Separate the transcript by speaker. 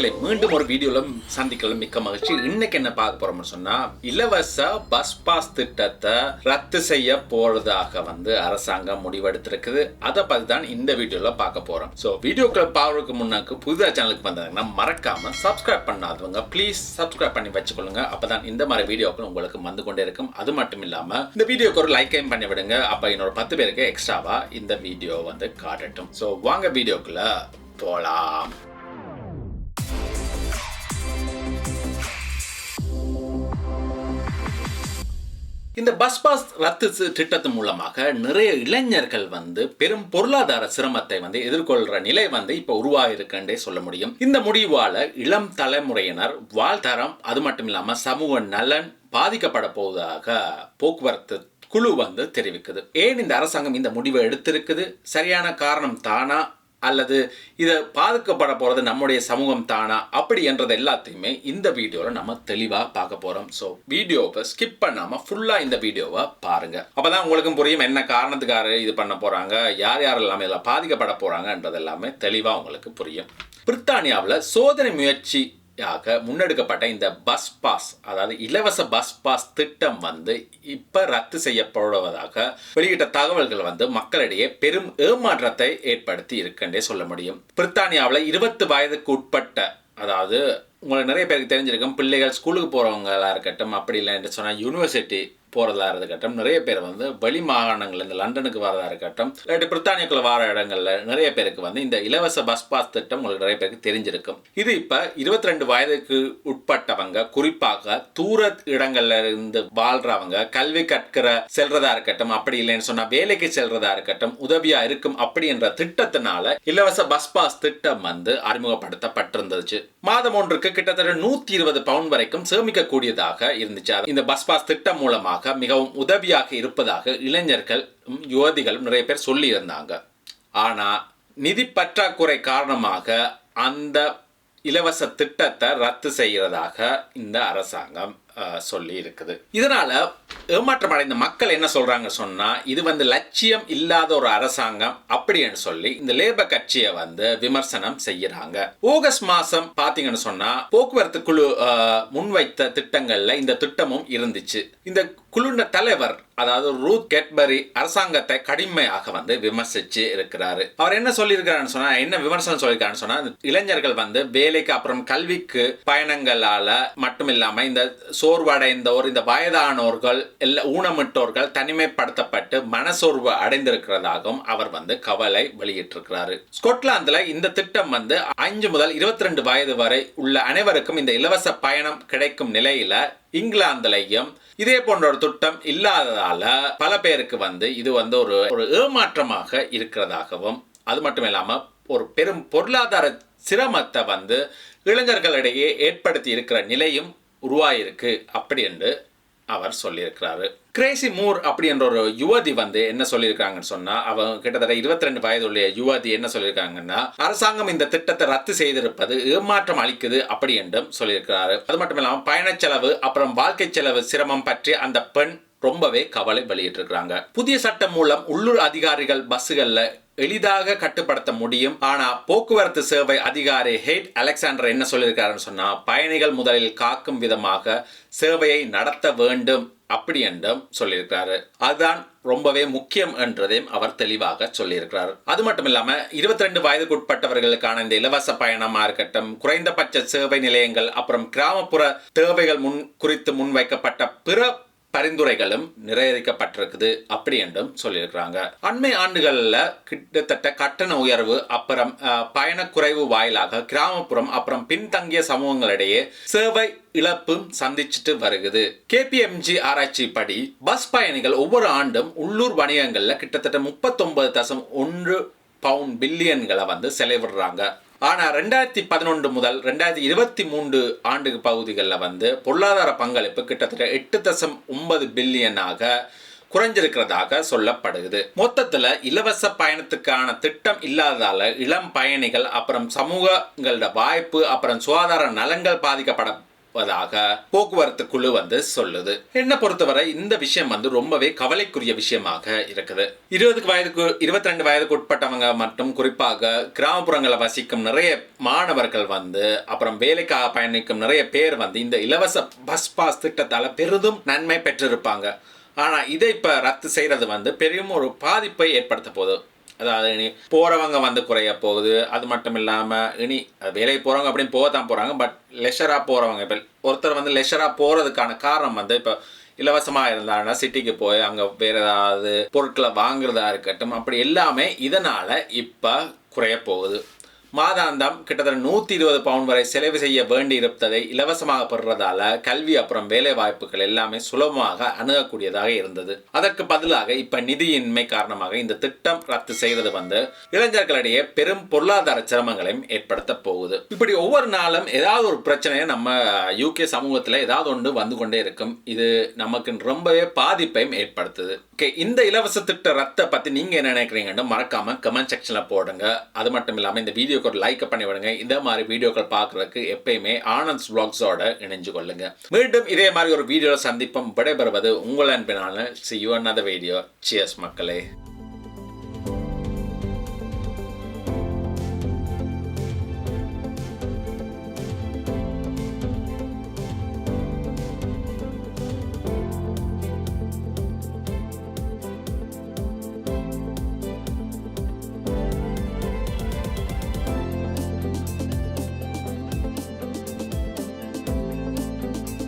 Speaker 1: மக்களை மீண்டும் ஒரு வீடியோவில் சந்திக்கல. மிக்க மகிழ்ச்சி. இன்னைக்கு என்ன பார்க்க போறோம்னு சொன்னா இலவச பஸ் பாஸ் திட்டத்தை ரத்து செய்ய போறதாக வந்து அரசாங்கம் முடிவெடுத்திருக்குது. அதை பத்தி தான் இந்த வீடியோவில் பார்க்க போறோம். ஸோ வீடியோக்களை பார்க்கறதுக்கு முன்னாக்கு புதிய சேனலுக்கு வந்தாங்கன்னா மறக்காம சப்ஸ்கிரைப் பண்ணாதவங்க ப்ளீஸ் சப்ஸ்கிரைப் பண்ணி வச்சுக்கொள்ளுங்க. அப்பதான் இந்த மாதிரி வீடியோக்கள் உங்களுக்கு வந்து கொண்டே இருக்கும். அது மட்டும் இல்லாம இந்த வீடியோக்கு ஒரு லைக்கையும் பண்ணி விடுங்க அப்ப இன்னொரு பத்து பேருக்கு எக்ஸ்ட்ராவா இந்த வீடியோ வந்து காட்டட்டும். ஸோ வாங்க வீடியோக்குள்ள போலாம். இந்த பஸ் பாஸ் ரத்து திட்டத்தின் மூலமாக நிறைய இளைஞர்கள் வந்து பெரும் பொருளாதார சிரமத்தை வந்து எதிர்கொள்ற நிலை வந்து இப்போ உருவாயிருக்குன்றே சொல்ல முடியும். இந்த முடிவால இளம் தலைமுறையினர் வாழ்தரம் அது மட்டும் இல்லாமல் சமூக நலன் பாதிக்கப்பட போவதாக போக்குவரத்து குழு வந்து தெரிவிக்குது. ஏன் இந்த அரசாங்கம் இந்த முடிவை எடுத்திருக்குது? சரியான காரணம் தானா? அல்லது இதை பாதுகாப்பட போகிறது நம்முடைய சமூகம் தானா? அப்படி என்றது எல்லாத்தையுமே இந்த வீடியோவில் நம்ம தெளிவாக பார்க்க போகிறோம் ஸோ வீடியோவை ஸ்கிப் பண்ணாமல் ஃபுல்லாக இந்த வீடியோவை பாருங்கள் அப்போ தான் உங்களுக்கும் புரியும் என்ன காரணத்துக்காக இது பண்ண போகிறாங்க யார் யாரெல்லாம் இதில் பாதிக்கப்பட போகிறாங்கன்றது எல்லாமே தெளிவாக உங்களுக்கு புரியும். பிரித்தானியாவில் சோதனை முயற்சி ஆக முன்னெடுக்கப்பட்ட இந்த பஸ் பாஸ் அதாவது இலவச பஸ் பாஸ் திட்டம் வந்து இப்போ ரத்து செய்யப்படுவதாக வெளியிட்ட தகவல்கள் வந்து மக்களிடையே பெரும் ஏமாற்றத்தை ஏற்படுத்தி இருக்குன்றே சொல்ல முடியும். பிரித்தானியாவில் இருபத்து வயதுக்கு உட்பட்ட அதாவது உங்களுக்கு நிறைய பேருக்கு தெரிஞ்சிருக்கும் பிள்ளைகள் ஸ்கூலுக்கு போகிறவங்களா இருக்கட்டும் அப்படி இல்லை என்று சொன்னால் யூனிவர்சிட்டி போகிறதா இருக்கட்டும். நிறைய பேர் வந்து வெளி மாகாணங்கள் இந்த லண்டனுக்கு வரதா இருக்கட்டும். இல்லாட்டி பிரித்தானியாக்குள்ள வர இடங்கள்ல நிறைய பேருக்கு வந்து இந்த இலவச பஸ் பாஸ் திட்டம் உங்களுக்கு நிறைய பேருக்கு தெரிஞ்சிருக்கும். இது இப்போ இருபத்தி ரெண்டு வயதுக்கு உட்பட்டவங்க குறிப்பாக தூர இடங்கள்ல இருந்து வாழ்றவங்க கல்வி கற்கிற செல்றதா இருக்கட்டும் அப்படி இல்லைன்னு சொன்னா வேலைக்கு செல்றதா இருக்கட்டும் உதவியா இருக்கும் அப்படி என்ற திட்டத்தினால இலவச பஸ் பாஸ் திட்டம் வந்து அறிமுகப்படுத்தப்பட்டிருந்துச்சு. மாதம் ஒன்றுக்கு கிட்டத்தட்ட நூத்தி இருபது பவுண்ட் வரைக்கும் சேமிக்க கூடியதாக இருந்துச்சு. அது இந்த பஸ் பாஸ் திட்டம் மூலமாக மிகவும் உதவியாக இருப்பதாக இளைஞர்கள் யுவதிகளும் நிறைய பேர் சொல்லியிருந்தாங்க. ஆனால் ஆனா நிதி பற்றாக்குறை காரணமாக அந்த இலவச திட்டத்தை ரத்து செய்கிறதாக இந்த அரசாங்கம் சொல்லி இருக்குது. இதனால ஏமாற்றம் அடைந்த மக்கள் என்ன சொல்றாங்க சொன்னா இது வந்து லட்சியம் இல்லாத ஒரு அரசாங்கம் அப்படின்னு சொல்லி இந்த லேபர் கட்சியை வந்து விமர்சனம் செய்யறாங்க. ஆகஸ்ட் மாசம் பாத்தீங்கன்னு சொன்னா போக்குவரத்து குழு முன்வைத்த திட்டங்கள்ல இந்த திட்டமும் இருந்துச்சு. இந்த குழுன தலைவர் அதாவது ரூத் கெட்பரி அரசாங்கத்தை கடுமையாக வந்து விமர்சிச்சு இருக்கிறாரு. அவர் என்ன சொல்லியிருக்காருன்னு சொன்னா என்ன விமர்சனம் சொல்லியிருக்காருன்னு சொன்னா இளைஞர்கள் வந்து வேலைக்கு அப்புறம் கல்விக்கு பயணங்களால மட்டும் இல்லாம இந்த சோர்வடைந்தோர் இந்த வயதானோர்கள் எல்லா ஊனமிட்டோர்கள் தனிமைப்படுத்தப்பட்டு மனசோர்வு அடைந்திருக்கிறதாகவும் அவர் வந்து கவலை வெளியிட்டிருக்கிறாரு. ஸ்கொட்லாந்தில் இந்த திட்டம் வந்து அஞ்சு முதல் இருபத்தி ரெண்டு வயது வரை உள்ள அனைவருக்கும் இந்த இலவச பயணம் கிடைக்கும் நிலையில இங்கிலாந்துலையும் இதே போன்ற ஒரு திட்டம் இல்லாததால பல பேருக்கு வந்து இது வந்து ஒரு ஒரு ஏமாற்றமாக இருக்கிறதாகவும் அது மட்டும் இல்லாம ஒரு பெரும் பொருளாதார சிரமத்தை வந்து இளைஞர்களிடையே ஏற்படுத்தி இருக்கிற நிலையும் உருவாயிருக்கு. அப்படி என்று அவர் சொல்லியிருக்கிறாரு. கிரேசி மூர் அப்படி என்ற ஒரு யுவதி வந்து என்ன சொல்லியிருக்காங்கன்னு சொன்னா அவங்க கிட்டத்தட்ட 22 ரெண்டு வயதுள்ள யுவதி என்ன சொல்லியிருக்காங்கன்னா அரசாங்கம் இந்த திட்டத்தை ரத்து செய்திருப்பது ஏமாற்றம் அளிக்குது அப்படி என்றும் சொல்லியிருக்கிறாரு. அது மட்டும் இல்லாமல் பயணச் செலவு அப்புறம் வாழ்க்கை செலவு சிரமம் பற்றி அந்த பெண் ரொம்பவே கவலை வெளியிட்டிருக்கிறாங்க. புதிய சட்டம் மூலம் உள்ளூர் அதிகாரிகள் பஸ்ஸுகளில் எளிதாக கட்டுப்படுத்த முடியும். ஆனால் போக்குவரத்து சேவை அதிகாரி ஹெட் அலெக்சாண்டர் என்ன சொல்லியிருக்காருன்னு சொன்னா பயணிகள் முதலில் காக்கும் விதமாக சேவையை நடத்த வேண்டும் அப்படி என்றும் சொல்லியிருக்கிறாரு. அதுதான் ரொம்பவே முக்கியம் என்றதையும் அவர் தெளிவாக சொல்லியிருக்கிறார். அது மட்டும் இல்லாம இருபத்தி ரெண்டு வயதுக்கு உட்பட்டவர்களுக்கான இந்த இலவச பயணமாக இருக்கட்டும் குறைந்தபட்ச சேவை நிலையங்கள் அப்புறம் கிராமப்புற தேவைகள் முன் குறித்து முன்வைக்கப்பட்ட பிற பரிந்துரைகளும் நிறைவேறிக்கப்பட்டிருக்குது அப்படி என்றும் சொல்லியிருக்கிறாங்க. அண்மை ஆண்டுகளில் கிட்டத்தட்ட கட்டண உயர்வு அப்புறம் பயணக்குறைவு வாயிலாக கிராமப்புறம் அப்புறம் பின்தங்கிய சமூகங்களிடையே சேவை இழப்பும் சந்திச்சுட்டு வருகுது. கேபிஎம்ஜி ஆராய்ச்சி படி பஸ் பயணிகள் ஒவ்வொரு ஆண்டும் உள்ளூர் வணிகங்களில் கிட்டத்தட்ட முப்பத்தொன்பது தசம் ஒன்று பவுண்ட் பில்லியன்களை வந்து செலவிடுறாங்க. ஆனால் ரெண்டாயிரத்தி பதினொன்று முதல் ரெண்டாயிரத்தி இருபத்தி மூன்று ஆண்டு பகுதிகளில் வந்து பொருளாதார பங்களிப்பு கிட்டத்தட்ட எட்டு தசம் ஒன்பது பில்லியனாக குறைஞ்சிருக்கிறதாக சொல்லப்படுகிறது. மொத்தத்தில் இலவச பயணத்துக்கான திட்டம் இல்லாததால் இளம் பயணிகள் அப்புறம் சமூகங்களோட வாய்ப்பு அப்புறம் சுகாதார நலன்கள் பாதிக்கப்பட வதாக போக்குவரத்து குழு வந்து சொல்லுது. என்ன பொறுத்தவரை இந்த விஷயம் வந்து ரொம்பவே கவலைக்குரிய விஷயமாக இருக்குது. இருபதுக்கு வயதுக்கு இருபத்தி ரெண்டு வயதுக்கு உட்பட்டவங்க மற்றும் குறிப்பாக கிராமப்புறங்களில் வசிக்கும் நிறைய மாணவர்கள் வந்து அப்புறம் வேலைக்காக பயணிக்கும் நிறைய பேர் வந்து இந்த இலவச பஸ் பாஸ் திட்டத்தால பெரிதும் நன்மை பெற்றிருப்பாங்க. ஆனா இதை இப்ப ரத்து செய்யறது வந்து பெரியும் ஒரு பாதிப்பை ஏற்படுத்த போகுது. அதாவது இனி போகிறவங்க வந்து குறைய போகுது. அது மட்டும் இல்லாமல் இனி வேலைக்கு போகிறவங்க அப்படின்னு போக தான் போகிறாங்க பட் லெஷராக போகிறவங்க இப்போ ஒருத்தர் வந்து லெஷராக போகிறதுக்கான காரணம் வந்து இப்போ இலவசமாக இருந்தாங்கன்னா சிட்டிக்கு போய் அங்கே வேறு ஏதாவது பொருட்களை வாங்குறதா இருக்கட்டும் அப்படி எல்லாமே இதனால் இப்போ குறைய போகுது. மாதாந்தம் கிட்டத்தட்ட நூற்றி இருபது பவுன் வரை செலவு செய்ய வேண்டி இருப்பதை இலவசமாக பெறுறதால கல்வி அப்புறம் வேலை வாய்ப்புகள் எல்லாமே சுலபமாக அணுகக்கூடியதாக இருந்தது. அதற்கு பதிலாக இப்ப நிதியின்மை காரணமாக இந்த திட்டம் ரத்து செய்வது வந்து இளைஞர்களிடையே பெரும் பொருளாதார சிரமங்களையும் ஏற்படுத்த போகுது. இப்படி ஒவ்வொரு நாளும் ஏதாவது ஒரு பிரச்சனையை நம்ம யூகே சமூகத்தில் ஏதாவது ஒன்று வந்து கொண்டே இருக்கும். இது நமக்கு ரொம்பவே பாதிப்பையும் ஏற்படுத்துது. ஓகே இந்த இலவச திட்ட ரத்தை பத்தி நீங்க என்ன நினைக்கிறீங்கன்னு மறக்காம கமெண்ட் செக்ஷன்ல போடுங்க. அது மட்டும் இல்லாமல் இந்த வீடியோக்கு ஒரு லைக் பண்ணி விடுங்க இந்த மாதிரி வீடியோக்கள் பார்க்கறதுக்கு எப்பயுமே ஆனந்த் vlogsஓட இணைஞ்சு கொள்ளுங்க. மீண்டும் இதே மாதிரி ஒரு வீடியோவில் சந்திப்போம். விடைபெறுவது உங்கள் அன்பினான see you another video cheers மக்களே.